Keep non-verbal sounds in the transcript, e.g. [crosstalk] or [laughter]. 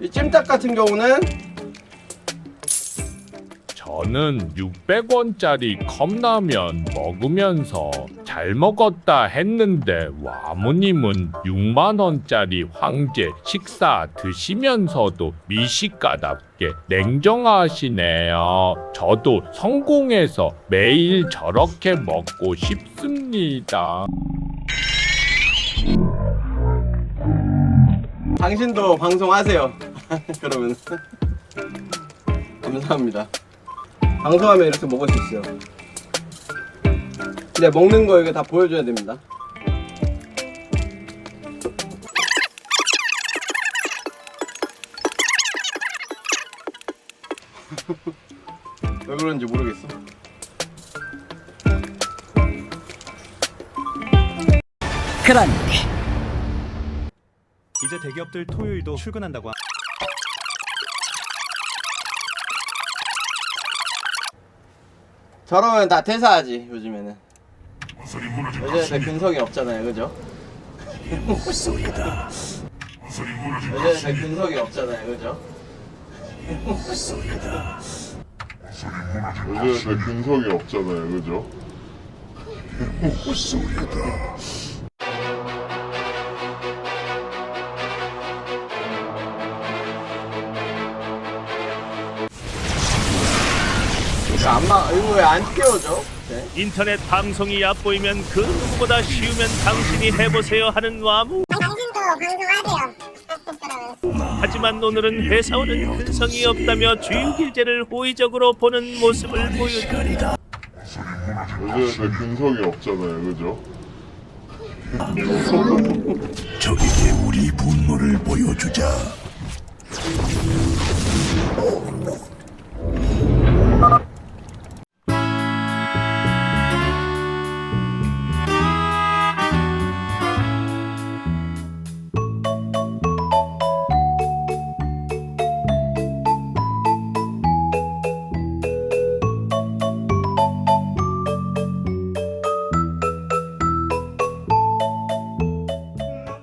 이 찜닭 같은 경우는 저는 600원짜리 컵라면 먹으면서 잘 먹었다 했는데 와무님은 6만원짜리 황제 식사 드시면서도 미식가답게 냉정하시네요. 저도 성공해서 매일 저렇게 먹고 싶습니다. 당신도 방송하세요. [laughs] 그러면 감사합니다. 방송하면 이렇게 먹을 수 있어요. 근데 먹는 거 이거 다 보여줘야 됩니다. [laughs] 왜 그런지 모르겠어. 그런데 이제 대기업들 토요일도 출근한다고 하... 저러면 다 퇴사하지 요즘에는. 요즘에 근성이 없잖아요, 그죠? [laughs] 요즘에 근성이 없잖아요, 그죠? 요즘에 근성이 없잖아요, 그죠? 안마 이거 왜 안 깨워져? 네. 인터넷 방송이 얕보이면 그 누구보다 쉬우면 당신이 해보세요 하는 와무 당신도 방송하세요. [laughs] 하지만 오늘은 회사원은 근성이 없다며 주유길제를 호의적으로 보는 모습을 보여줍니다 요즘에 근성이 없잖아요, 그죠? [laughs] 적에게 우리 분노를 보여주자.